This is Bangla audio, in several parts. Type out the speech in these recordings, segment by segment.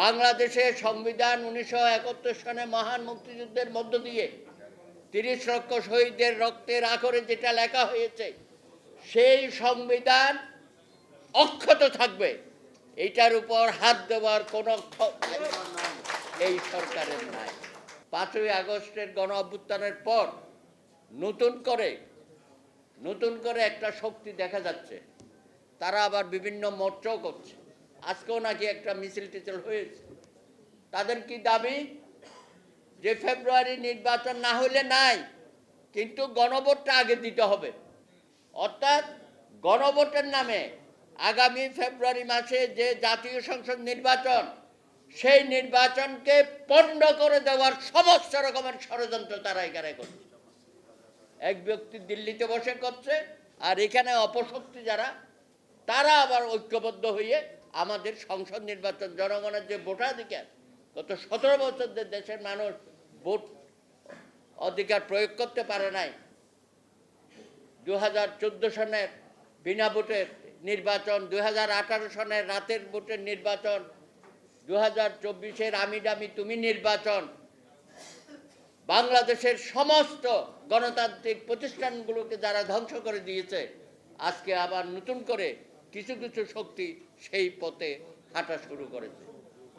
বাংলাদেশের সংবিধান উনিশশো একাত্তর সনে মহান মুক্তিযুদ্ধের মধ্য দিয়ে তিরিশ লক্ষ শহীদদের রক্তের আখরে যেটা লেখা হয়েছে, সেই সংবিধান অক্ষত থাকবে। এইটার উপর হাত দেওয়ার কোনো এই সরকারের নাই। পাঁচই আগস্টের গণ অভ্যুত্থানের পর নতুন করে নতুন করে একটা শক্তি দেখা যাচ্ছে। তারা আবার বিভিন্ন মোর্চাও করছে। আজকেও নাকি একটা মিছিল টিছিল হয়েছে। তাদের কি দাবি? যে ফেব্রুয়ারি নির্বাচন না হলে নাই, কিন্তু গণভোটটা আগে দিতে হবে। অর্থাৎ গণভোটের নামে আগামী ফেব্রুয়ারি মাসে যে জাতীয় সংসদ নির্বাচন, সেই নির্বাচনকে পণ্ড করে দেওয়ার সমস্ত রকমের ষড়যন্ত্র তারা এখানে করছে। এক ব্যক্তি দিল্লিতে বসে করছে, আর এখানে অপশক্তি যারা, তারা আবার ঐক্যবদ্ধ হয়ে আমাদের সংসদ নির্বাচন জনগণের যে ভোটাধিকার, গত সতেরো বছর দেশের মানুষ ভোট অধিকার প্রয়োগ করতে পারে নাই দু হাজার চোদ্দ সনের বিনা ভোটের নির্বাচন দু হাজার আঠারো সনের রাতের ভোটের নির্বাচন দু হাজার চব্বিশের আমি ডামি তুমি নির্বাচন, বাংলাদেশের সমস্ত গণতান্ত্রিক প্রতিষ্ঠানগুলোকে যারা ধ্বংস করে দিয়েছে, আজকে আবার নতুন করে কিছু কিছু শক্তি সেই পথে হাঁটা শুরু করেছে।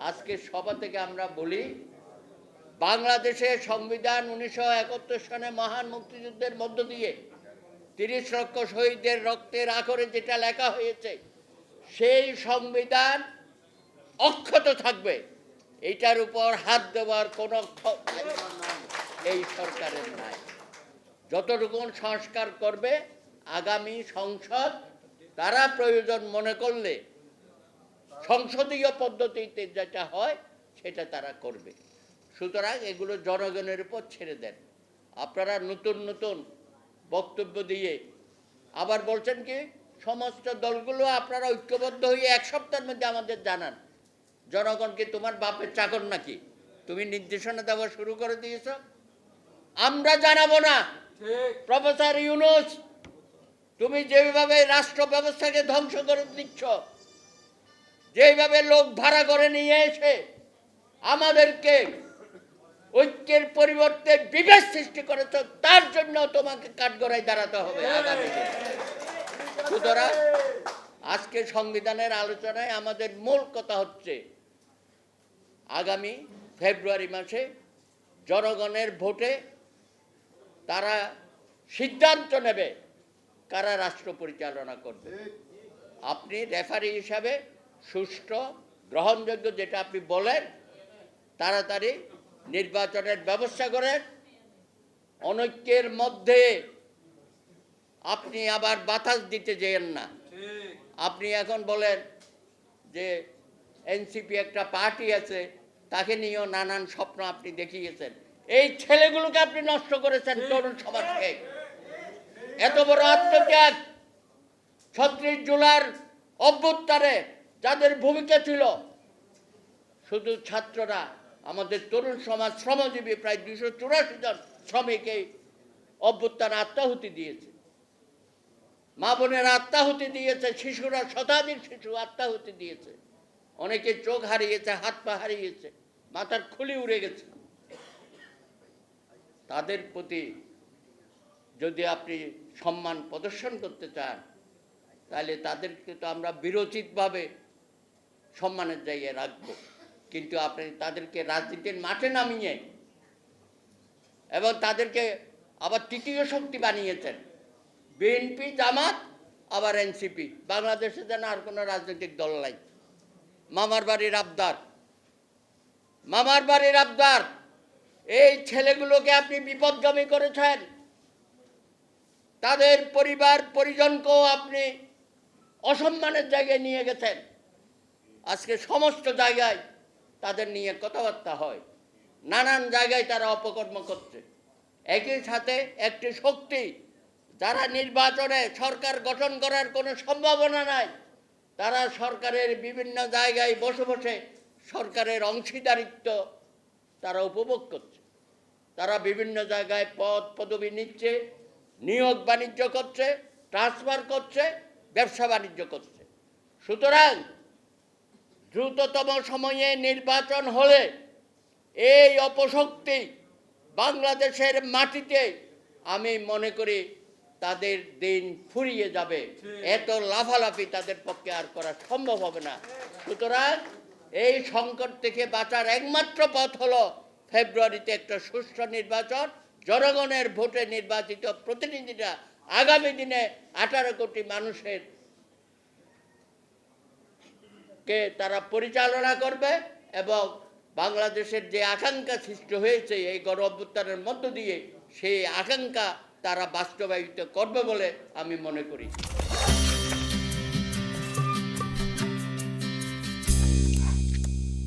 আজকে সভা থেকে আমরা বলি বাংলাদেশের সংবিধান উনিশশো একাত্তর সনে মহান মুক্তিযুদ্ধের মধ্য দিয়ে তিরিশ লক্ষ শহীদদের রক্তের আখরে যেটা লেখা হয়েছে, সেই সংবিধান অক্ষত থাকবে। এটার উপর হাত দেওয়ার কোনো এই সরকারের নাই। যতটুকু সংস্কার করবে, আগামী সংসদ তারা প্রয়োজন মনে করলে সংসদীয় পদ্ধতিতে যেটা হয় সেটা তারা করবে। সুতরাং এগুলো জনগণের উপর ছেড়ে দেন। আপনারা নতুন নতুন বক্তব্য দিয়ে আবার বলছেন কি সমস্ত দলগুলো আপনারা ঐক্যবদ্ধ হয়ে এক সপ্তাহের মধ্যে আমাদের জানান। জনগণকে তোমার বাপের চাকর নাকি? তুমি নির্দেশনা দেওয়া শুরু করে দিয়েছ। আমরা জানাব না। প্রফেসর ইউনুস তুমি যেভাবে রাষ্ট্র ব্যবস্থাকে ধ্বংস করে দিচ্ছ, যেভাবে লোক ভাড়া করে নিয়ে এসে আমাদেরকে ঐক্যের পরিবর্তে বিভেদ সৃষ্টি করেছ, তার জন্য তোমাকে কাঠগড়ায় দাঁড়াতে হবে। সুতরাং আজকে সংবিধানের আলোচনায় আমাদের মূল কথা হচ্ছে, আগামী ফেব্রুয়ারি মাসে জনগণের ভোটে তারা সিদ্ধান্ত নেবে কারা রাষ্ট্র পরিচালনা করবে? আপনি রেফারি হিসাবে সুষ্ঠু, গ্রহণযোগ্য যেটা আপনি বলেন, তাড়াতাড়ি নির্বাচনের ব্যবস্থা করেন। অনৈক্যের মধ্যে আপনি আবার বাতাস দিতে যেয়েন না। আপনি এখন বলেন যে এনসিপি একটা পার্টি আছে, তাকে নিয়েও নানান স্বপ্ন আপনি দেখিয়েছেন। এই ছেলেগুলোকে আপনি নষ্ট করেছেন তরুণ সমাজকে। এত বড় আত্মত্যাগ ছত্রিশ জুলার অভ্যুত্থানে যাদের ভূমিকা ছিল, শুধু ছাত্ররা, আমাদের তরুণ সমাজ শ্রমজীবী প্রায় দুশো চুরাশি জন শ্রমিক এই অভ্যুত্থানে আত্মাহুতি দিয়েছে। মা বোনের আত্মাহুতি দিয়েছে, শিশুরা শতাধিক শিশু আত্মাহুতি দিয়েছে। অনেকে চোখ হারিয়েছে, হাত পা হারিয়েছে, মাথার খুলি উড়ে গেছে। তাদের প্রতি যদি আপনি সম্মান প্রদর্শন করতে চান, তাহলে তাদেরকে তো আমরা বিরোচিতভাবে সম্মানের জায়গায় রাখব। কিন্তু আপনি তাদেরকে রাজনীতির মাঠে নামিয়ে এবং তাদেরকে আবার তৃতীয় শক্তি বানিয়েছেন। বিএনপি জামাত, আবার এনসিপি বাংলাদেশে যেন আর কোনো রাজনৈতিক দল নাই। মামার বাড়ির আবদার। মামার বাড়ির আবদার, এই ছেলেগুলোকে আপনি বিপদগামী করেছেন। তাদের পরিবার পরিজনকেও আপনি অসম্মানের জায়গায় নিয়ে গেছেন। আজকে সমস্ত জায়গায় তাদের নিয়ে কথাবার্তা হয়। নানান জায়গায় তারা অপকর্ম করছে। একই সাথে একটি শক্তি যারা নির্বাচনে সরকার গঠন করার কোনো সম্ভাবনা নাই, তারা সরকারের বিভিন্ন জায়গায় বসে বসে সরকারের অংশীদারিত্ব তারা উপভোগ করছে। তারা বিভিন্ন জায়গায় পদ পদবি নিচ্ছে নিয়োগ বাণিজ্য করছে ট্রান্সফার করছে ব্যবসা বাণিজ্য করছে। সুতরাং দ্রুততম সময়ে নির্বাচন হলে এই অপশক্তি বাংলাদেশের মাটিতে আমি মনে করি তাদের দিন ফুরিয়ে যাবে। এত লাফালাফি তাদের পক্ষে আর করা সম্ভব হবে না। সুতরাং এই সংকট থেকে বাঁচার একমাত্র পথ হলো ফেব্রুয়ারিতে একটা সুষ্ঠু নির্বাচন জনগণের ভোটে নির্বাচিত প্রতিনিধিরা আগামী দিনে আঠারো কোটি মানুষের কে তারা পরিচালনা করবে এবং বাংলাদেশের যে আকাঙ্ক্ষা সৃষ্টি হয়েছে এই গণ অভ্যুত্থানের মধ্য দিয়ে, সেই আকাঙ্ক্ষা তারা বাস্তবায়িত করবে বলে আমি মনে করি।